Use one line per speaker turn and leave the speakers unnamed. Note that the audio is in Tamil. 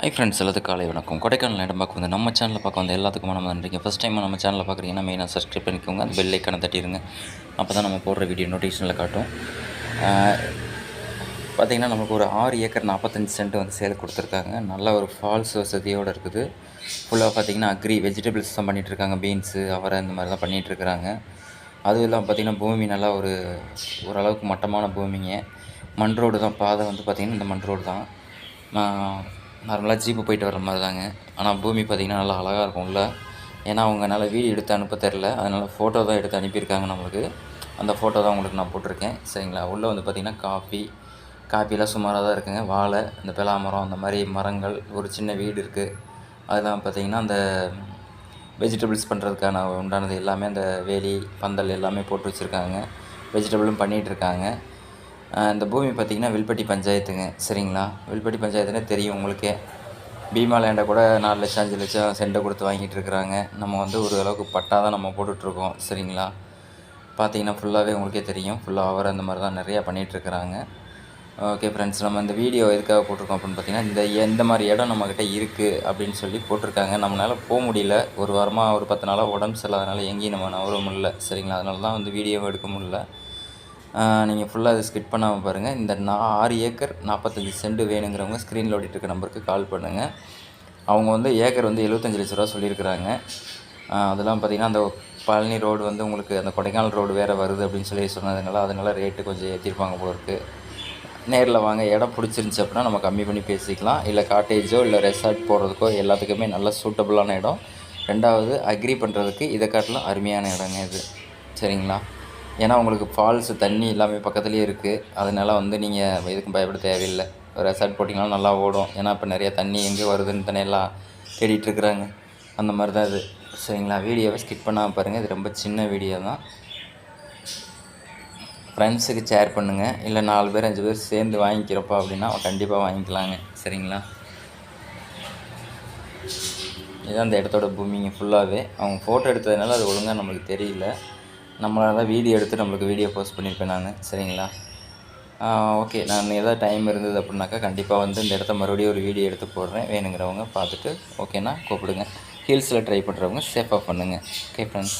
ஹை ஃப்ரெண்ட்ஸ் எல்லாத்துக்கும் காலை வணக்கம். கொடைக்கானல் இடம் பார்க்க வந்து நம்ம சேனலில் பார்க்க வந்து எல்லாத்துக்கும் நம்ம நன்றிங்க. ஃபஸ்ட் டைம் நம்ம சேனலில் பார்க்குறீங்கன்னா மெயினாக சப்ஸ்கிரைப் பண்ணிக்கோங்க. அந்த பெல் ஐக்கானை தட்டிடுங்க. அப்போ தான் நம்ம போடுற வீடியோ நோட்டிஃபிகேஷனில் காட்டும். பார்த்திங்கன்னா நமக்கு ஒரு ஆறு ஏக்கர் நாற்பத்தஞ்சு சென்ட் வந்து சேல் கொடுத்துருக்காங்க. நல்ல ஒரு ஃபால்ஸ் வசதியோடு இருக்குது. ஃபுல்லாக பார்த்திங்கன்னா அக்ரி வெஜிடபிள்ஸ் தான் பண்ணிகிட்ருக்காங்க பீன்ஸு அவரை இந்த மாதிரி தான் பண்ணிகிட்டு இருக்கிறாங்க அதுவும் இல்லாமல் பார்த்திங்கன்னா பூமி நல்லா ஒரு ஓரளவுக்கு மட்டமான பூமிங்க. மண் ரோடு தான் பாதை வந்து பார்த்திங்கன்னா இந்த மண் ரோடு தான். நார்மலாக ஜீப்பு போயிட்டு வர மாதிரி தாங்க ஆனால் பூமி பார்த்திங்கன்னா நல்லா அழகாக இருக்கும் உள்ள ஏன்னா அவங்கனால வீடியோ எடுத்து அனுப்ப தெரில அதனால் ஃபோட்டோ தான் எடுத்து அனுப்பியிருக்காங்க நம்மளுக்கு. அந்த ஃபோட்டோ தான் உங்களுக்கு நான் போட்டிருக்கேன். சரிங்களா? உள்ளே வந்து பார்த்திங்கன்னா காஃபி. காஃபிலாம் சுமாராக தான் இருக்குங்க. வாழை இந்த பெலா மரம் அந்த மாதிரி மரங்கள் ஒரு சின்ன வீடு இருக்குது அதெல்லாம் பார்த்திங்கன்னா அந்த வெஜிடபிள்ஸ் பண்ணுறதுக்கான உண்டானது எல்லாமே அந்த வேலி பந்தல் எல்லாமே போட்டு வச்சுருக்காங்க. வெஜிடபிளும் பண்ணிகிட்டு இருக்காங்க. இந்த பூமி பார்த்திங்கன்னா வில்பட்டி பஞ்சாயத்துங்க சரிங்களா? வில்பட்டி பஞ்சாயத்துனே தெரியும் உங்களுக்கே. பீமா லேண்டை கூட நாலு லட்சம் அஞ்சு லட்சம் சென்டை கொடுத்து வாங்கிட்டு இருக்கிறாங்க. நம்ம வந்து ஒரு அளவுக்கு பட்டா தான் நம்ம போட்டுட்ருக்கோம் சரிங்களா? பார்த்தீங்கன்னா ஃபுல்லாகவே உங்களுக்கே தெரியும். ஃபுல்லாக அவர் அந்த மாதிரி தான் நிறையா பண்ணிகிட்ருக்குறாங்க ஓகே ஃப்ரெண்ட்ஸ் நம்ம இந்த வீடியோ எதுக்காக போட்டிருக்கோம் அப்படின்னு பார்த்தீங்கன்னா இந்த எந்த மாதிரி இடம் நம்மக்கிட்ட இருக்குது அப்படின்னு சொல்லி போட்டிருக்காங்க. நம்மளால் போக முடியல. ஒரு வாரமாக ஒரு பத்து நாளாக உடம்பு சரியில்லாதனால எங்கேயும் நம்ம நவர முடியல சரிங்களா? அதனால தான் வந்து வீடியோவை எடுக்க முடியல. நீங்கள் ஃபுல்லாக அதை ஸ்கிட் பண்ணாமல் பாருங்கள் இந்த நா ஆறு ஏக்கர் நாற்பத்தஞ்சு சென்ட் வேணுங்கிறவங்க ஸ்க்ரீனில் ஓடிட்டு இருக்க நம்பருக்கு கால் பண்ணுங்கள் அவங்க வந்து ஏக்கர் வந்து எழுபத்தஞ்சு லட்ச ரூபா சொல்லியிருக்கிறாங்க. அதெல்லாம் பார்த்திங்கன்னா அந்த பழனி ரோடு வந்து உங்களுக்கு அந்த கொடைக்கானல் ரோடு வேறு வருது அப்படின்னு சொல்லி சொன்னதுனால அதனால ரேட்டு கொஞ்சம் ஏற்றிருப்பாங்க போல இருக்குது நேரில் வாங்க இடம் பிடிச்சிருந்துச்சி அப்படின்னா நம்ம கம்மி பண்ணி பேசிக்கலாம். இல்லை காட்டேஜோ இல்லை ரெசார்ட் போகிறதுக்கோ எல்லாத்துக்குமே நல்ல சூட்டபுளான இடம். ரெண்டாவது அக்ரி பண்ணுறதுக்கு இதை காட்டிலும் அருமையான இடங்க இது. சரிங்களா? ஏன்னா உங்களுக்கு ஃபால்ஸு தண்ணி எல்லாமே பக்கத்துலேயே இருக்குது அதனால் வந்து நீங்கள் எதுக்கும் பயப்பட தேவையில்லை. ஒரு ரெசார்ட் போட்டிங்கனாலும் நல்லா ஓடும். ஏன்னா இப்போ நிறைய தண்ணி எங்கே வருதுன்னு தானே எல்லாம் தேடிட்டுருக்குறாங்க அந்த மாதிரி தான் இது. சரிங்களா? வீடியோவை ஸ்கிப் பண்ணாமல் பாருங்கள் இது ரொம்ப சின்ன வீடியோ தான். ஃப்ரெண்ட்ஸுக்கு ஷேர் பண்ணுங்கள் இல்லை நாலு பேர் அஞ்சு பேர் சேர்ந்து வாங்கிக்கிறப்போ அப்படின்னா கண்டிப்பாக வாங்கிக்கலாங்க. சரிங்களா? இதுதான் அந்த இடத்தோட பூமிங்க ஃபுல்லாகவே அவங்க ஃபோட்டோ எடுத்ததுனால அது ஒழுங்காக நம்மளுக்கு தெரியல. நம்மளால் வீடியோ எடுத்து நம்மளுக்கு வீடியோ போஸ்ட் பண்ணியிருப்பேன் நான் சரிங்களா? ஓகே. நான் ஏதாவது டைம் இருந்தது அப்படின்னாக்கா கண்டிப்பாக வந்து இந்த இடத்த மறுபடியும் ஒரு வீடியோ எடுத்து போடுறேன். வேணுங்கிறவங்க பார்த்துட்டு ஓகேனா கூப்பிடுங்க. ஹில்ஸில் ட்ரை பண்ணுறவங்க சேஃபாக பண்ணுங்கள் ஓகே ஃப்ரெண்ட்ஸ்